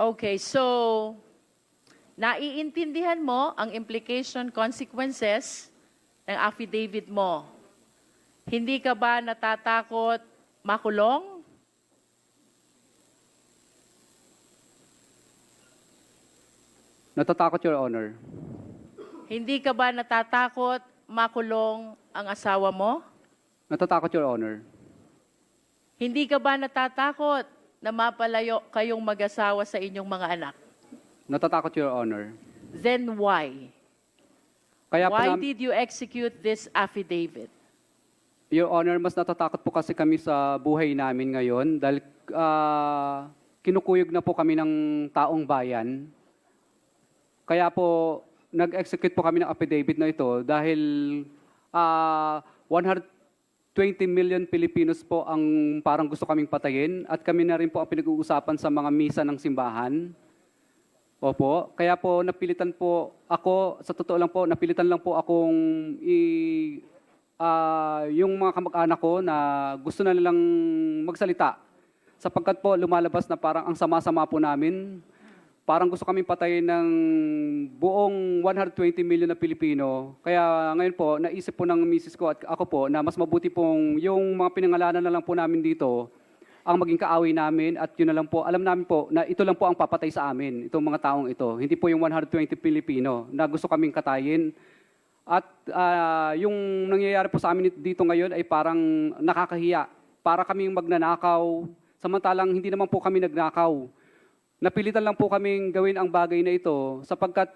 Okay, so naiintindihan mo ang implication consequences ng affidavit mo. Hindi ka ba natatakot makulong? Natatakot, Your Honor. Hindi ka ba natatakot makulong ang asawa mo? Natatakot, Your Honor. Hindi ka ba natatakot na mapalayo kayong mag-asawa sa inyong mga anak? Natatakot, Your Honor. Then why? Kaya why po did you execute this affidavit? Your Honor, mas natatakot po kasi kami sa buhay namin ngayon dahil uh, kinukuyog na po kami ng taong bayan. Kaya po, nag-execute po kami ng affidavit na ito dahil ah, uh, 100 20 million Pilipinos po ang parang gusto kaming patayin at kami na rin po ang pinag-uusapan sa mga misa ng simbahan. Opo, kaya po napilitan po ako, sa totoo lang po, napilitan lang po akong i, uh, yung mga kamag-anak ko na gusto na nilang magsalita. Sapagkat po lumalabas na parang ang sama-sama po namin, Parang gusto kaming patayin ng buong 120 million na Pilipino. Kaya ngayon po, naisip po ng misis ko at ako po na mas mabuti pong yung mga pinangalanan na lang po namin dito ang maging kaaway namin at yun na lang po, alam namin po na ito lang po ang papatay sa amin, itong mga taong ito. Hindi po yung 120 Pilipino na gusto kaming katayin. At ah, yung nangyayari po sa amin dito ngayon ay parang nakakahiya. Para kaming magnanakaw, samantalang hindi naman po kami nagnakaw. Napilitan lang po kaming gawin ang bagay na ito sapagkat